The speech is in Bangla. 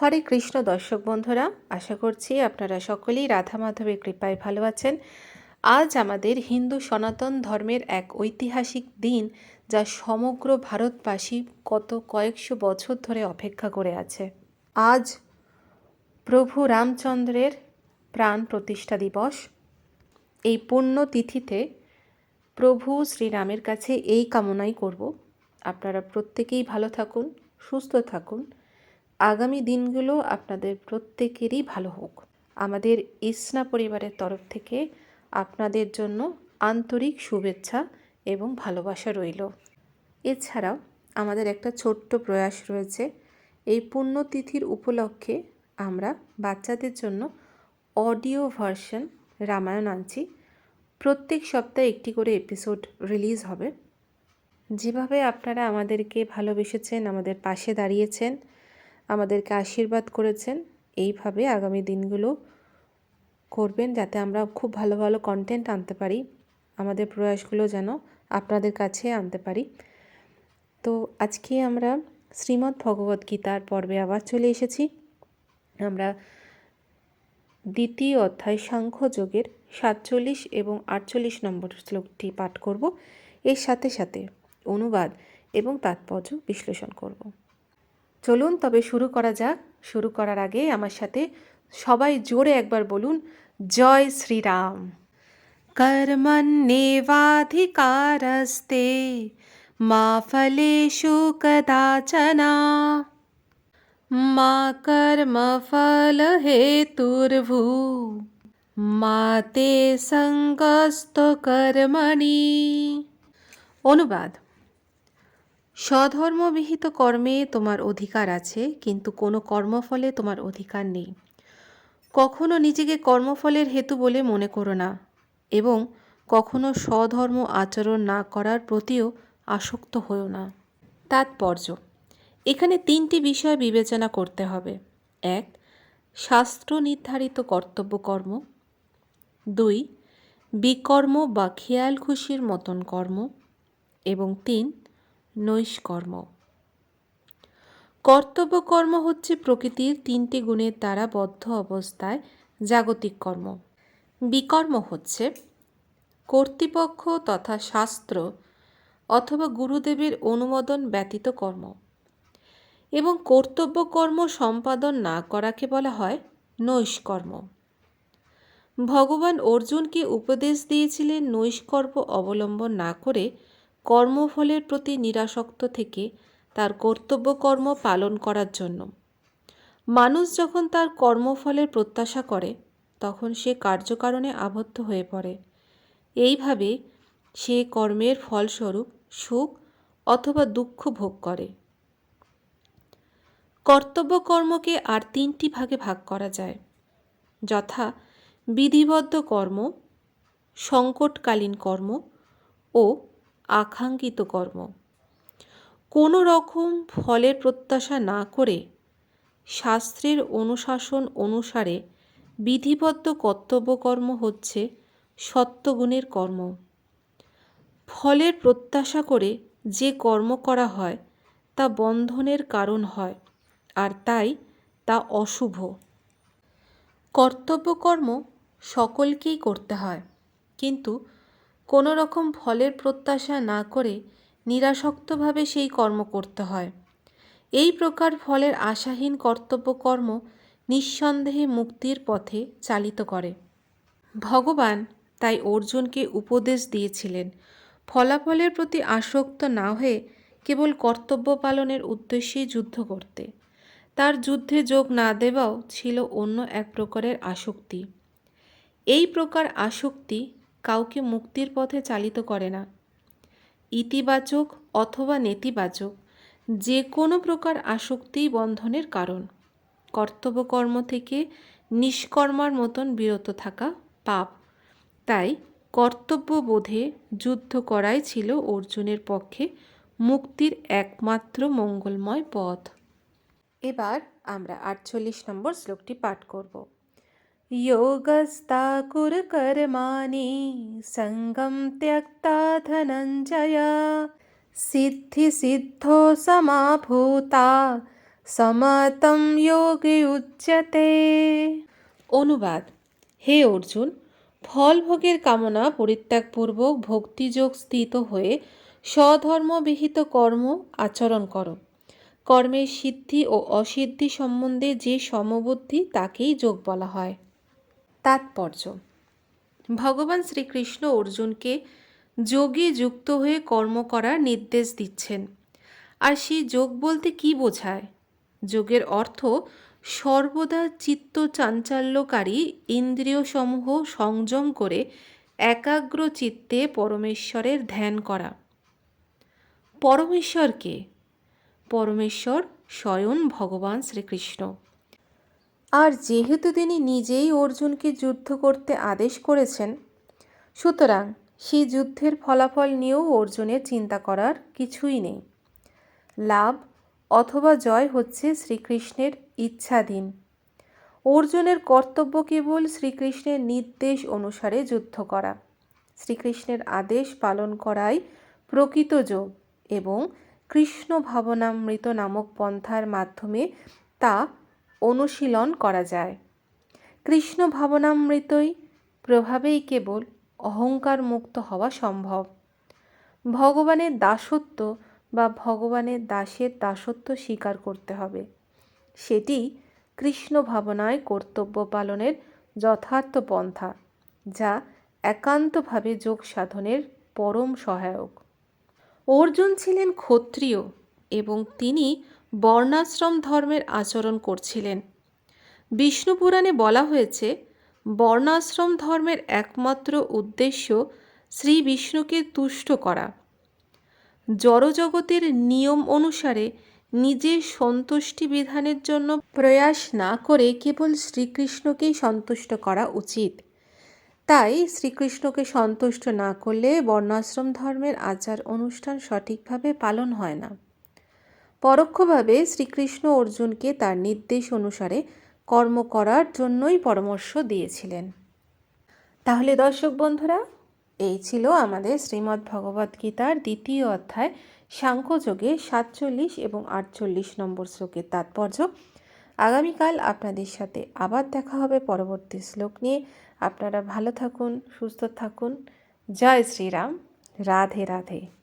হরে কৃষ্ণ দর্শক বন্ধুরা, আশা করছি আপনারা সকলেই রাধা মাধবের কৃপায় ভালো আছেন। আজ আমাদের হিন্দু সনাতন ধর্মের এক ঐতিহাসিক দিন যা সমগ্র ভারতবাসী গত কয়েকশো বছর ধরে অপেক্ষা করে আছে। আজ প্রভু রামচন্দ্রের প্রাণ প্রতিষ্ঠা দিবস। এই পুণ্য তিথিতে প্রভু শ্রীরামের কাছে এই কামনাই করব। আপনারা প্রত্যেকেই ভালো থাকুন, সুস্থ থাকুন। আগামী দিনগুলো আপনাদের প্রত্যেকেরই ভালো হোক। আমাদের ইসনা পরিবারের তরফ থেকে আপনাদের জন্য আন্তরিক শুভেচ্ছা এবং ভালোবাসা রইল। এছাড়াও আমাদের একটা ছোট্ট প্রয়াস রয়েছে। এই পুণ্যতিথির উপলক্ষে আমরা বাচ্চাদের জন্য অডিও ভার্সন রামায়ণ আনছি। প্রত্যেক সপ্তাহে একটি করে এপিসোড রিলিজ হবে। যেভাবে আপনারা আমাদেরকে ভালোবেসেছেন, আমাদের পাশে দাঁড়িয়েছেন আমাদেরকে আশীর্বাদ করেছেন। এইভাবে আগামী দিনগুলো করবেন যাতে আমরা খুব ভালো ভালো কন্টেন্ট আনতে পারি। আমাদের প্রয়াসগুলো যেন আপনাদের কাছে আনতে পারি। তো আজকে আমরা শ্রীমদ্ ভগবদ্ গীতার পর্বে আবার চলে এসেছি। আমরা দ্বিতীয় অধ্যায় সাংখ্যযোগের সাতচল্লিশ এবং আটচল্লিশ নম্বর শ্লোকটি পাঠ করব। এর সাথে সাথে অনুবাদ এবং তাৎপর্য বিশ্লেষণ করব। চলুন, তবে শুরু করা যাক। শুরু করার আগে আমার সাথে সবাই জোরে একবার বলুন, জয় শ্রীরাম। কর্মণ্যেবাধিকারস্তে মা ফলেষু কদাচনা। মা কর্মফলহেতুর্ভূ। মা তে সঙ্গস্ত কর্মণি। অনুবাদ। স্বধর্মবিহিত কর্মে তোমার অধিকার আছে, কিন্তু কোনো কর্মফলে তোমার অধিকার নেই। কখনো নিজেকে কর্মফলের হেতু বলে মনে করো না এবং কখনো স্বধর্ম আচরণ না করার প্রতিও আসক্ত হও না। তাৎপর্য, এখানে তিনটি বিষয় বিবেচনা করতে হবে। এক, শাস্ত্র নির্ধারিত কর্তব্য কর্ম। দুই, বিকর্ম বা খেয়াল খুশির মতন কর্ম। এবং তিন নৈষ্কর্ম। কর্তব্য কর্ম হচ্ছে প্রকৃতির তিনটি গুণের দ্বারা বদ্ধ অবস্থায় জাগতিক কর্ম। বিকর্ম হচ্ছে কর্তৃপক্ষ তথা শাস্ত্র অথবা গুরুদেবের অনুমোদন ব্যতীত কর্ম এবং কর্তব্য কর্ম সম্পাদন না করাকে বলা হয় নৈষ্কর্ম। ভগবান অর্জুনকে উপদেশ দিয়েছিলেন নৈষ্কর্ম অবলম্বন না করে কর্মফলের প্রতি নিরাসক্ত থেকে তার কর্তব্য কর্ম পালন করার জন্য। মানুষ যখন তার কর্মফলের প্রত্যাশা করে, তখন সে কার্যকারণে আবদ্ধ হয়ে পড়ে। এইভাবে সে কর্মের ফলস্বরূপ সুখ অথবা দুঃখ ভোগ করে। কর্তব্য কর্মকে আর তিনটি ভাগে ভাগ করা যায়। যথা বিধিবদ্ধ কর্ম, সংকটকালীন কর্ম ও আকাঙ্ক্ষিত কর্ম। কোনো রকম ফলের প্রত্যাশা না করে শাস্ত্রের অনুশাসন অনুসারে বিধিবদ্ধ কর্তব্যকর্ম হচ্ছে সত্যগুণের কর্ম। ফলের প্রত্যাশা করে যে কর্ম করা হয় তা বন্ধনের কারণ হয়, আর তাই তা অশুভ। কর্তব্যকর্ম সকলকেই করতে হয়, কিন্তু কোনো রকম ফলের প্রত্যাশা না করে নিরাসক্তভাবে সেই কর্ম করতে হয়। এই প্রকার ফলের আশাহীন কর্তব্যকর্ম নিঃসন্দেহে মুক্তির পথে চালিত করে। ভগবান তাই অর্জুনকে উপদেশ দিয়েছিলেন, ফলাফলের প্রতি আসক্ত না হয়ে কেবল কর্তব্য পালনের উদ্দেশ্যেই যুদ্ধ করতে। তার যুদ্ধে যোগ না দেওয়াও ছিল অন্য এক প্রকারের আসক্তি। এই প্রকার আসক্তি কাউকে মুক্তির পথে চালিত করে না। ইতিবাচক অথবা নেতিবাচক, যে কোনো প্রকার আসক্তিই বন্ধনের কারণ। কর্তব্যকর্ম থেকে নিষ্কর্মার মতন বিরত থাকা পাপ। তাই কর্তব্যবোধে যুদ্ধ করাই ছিল অর্জুনের পক্ষে মুক্তির একমাত্র মঙ্গলময় পথ। এবার আমরা আটচল্লিশ নম্বর শ্লোকটি পাঠ করব। योगस्ता कुरुकर्माणि सङ्गं त्यक्ता धनञ्जय सिद्धिसिद्धो समाभूता সমাতম যোগে উচ্যতে অনুবাদ হে অর্জুন ফলভোগের কামনা পরিত্যাগপূর্বক ভক্তিযোগ স্থিত হয়ে স্বধর্মবিহিত কর্ম আচরণ করো কর্মের সিদ্ধি ও অসিদ্ধি সম্বন্ধে যে সমবুদ্ধি তাকেই যোগ বলা হয় তাৎপর্য। ভগবান শ্রীকৃষ্ণ অর্জুনকে যোগে যুক্ত হয়ে কর্ম করার নির্দেশ দিচ্ছেন। আর সেই যোগ বলতে কি বোঝায়? যোগের অর্থ সর্বদা চিত্ত চাঞ্চল্যকারী ইন্দ্রিয়সমূহ সংযম করে একাগ্র চিত্তে পরমেশ্বরের ধ্যান করা। পরমেশ্বরকে পরমেশ্বর স্বয়ং ভগবান শ্রীকৃষ্ণ। আর যেহেতু তিনি নিজেই অর্জুনকে যুদ্ধ করতে আদেশ করেছেন, সুতরাং সেই যুদ্ধের ফলাফল নিয়েও অর্জুনের চিন্তা করার কিছুই নেই। লাভ অথবা জয় হচ্ছে শ্রীকৃষ্ণের ইচ্ছাধীন। অর্জুনের কর্তব্য কেবল শ্রীকৃষ্ণের নির্দেশ অনুসারে যুদ্ধ করা, শ্রীকৃষ্ণের আদেশ পালন করাই প্রকৃত যোগ এবং কৃষ্ণ ভাবনামৃত নামক পন্থার মাধ্যমে তা অনুশীলন করা যায়। কৃষ্ণ ভাবনামৃতই প্রভাবেই কেবল অহংকার মুক্ত হওয়া সম্ভব। ভগবানের দাসত্ব বা ভগবানের দাসের দাসত্ব স্বীকার করতে হবে। সেটি কৃষ্ণ ভাবনায় কর্তব্য পালনের যথার্থ পন্থা, যা একান্তভাবে যোগ সাধনের পরম সহায়ক। অর্জুন ছিলেন ক্ষত্রিয় এবং তিনি বর্ণাশ্রম ধর্মের আচরণ করছিলেন। বিষ্ণু পুরাণে বলা হয়েছে, বর্ণাশ্রম ধর্মের একমাত্র উদ্দেশ্য শ্রী বিষ্ণুকে তুষ্ট করা। জড়জগতের নিয়ম অনুসারে নিজের সন্তুষ্টি বিধানের জন্য প্রয়াস না করে কেবল শ্রীকৃষ্ণকেই সন্তুষ্ট করা উচিত। তাই শ্রীকৃষ্ণকে সন্তুষ্ট না করলে বর্ণাশ্রম ধর্মের আচার অনুষ্ঠান সঠিকভাবে পালন হয় না। পরোক্ষভাবে শ্রীকৃষ্ণ অর্জুনকে তার নির্দেশ অনুসারে কর্ম করার জন্যই পরামর্শ দিয়েছিলেন। তাহলে দর্শক বন্ধুরা, এই ছিল আমাদের শ্রীমদ্ ভগবদ্ গীতার দ্বিতীয় অধ্যায়, সাংখ্যযোগে সাতচল্লিশ এবং আটচল্লিশ নম্বর শ্লোকের তাৎপর্য। আগামীকাল আপনাদের সাথে আবার দেখা হবে পরবর্তী শ্লোক নিয়ে। আপনারা ভালো থাকুন, সুস্থ থাকুন। জয় শ্রীরাম। রাধে রাধে।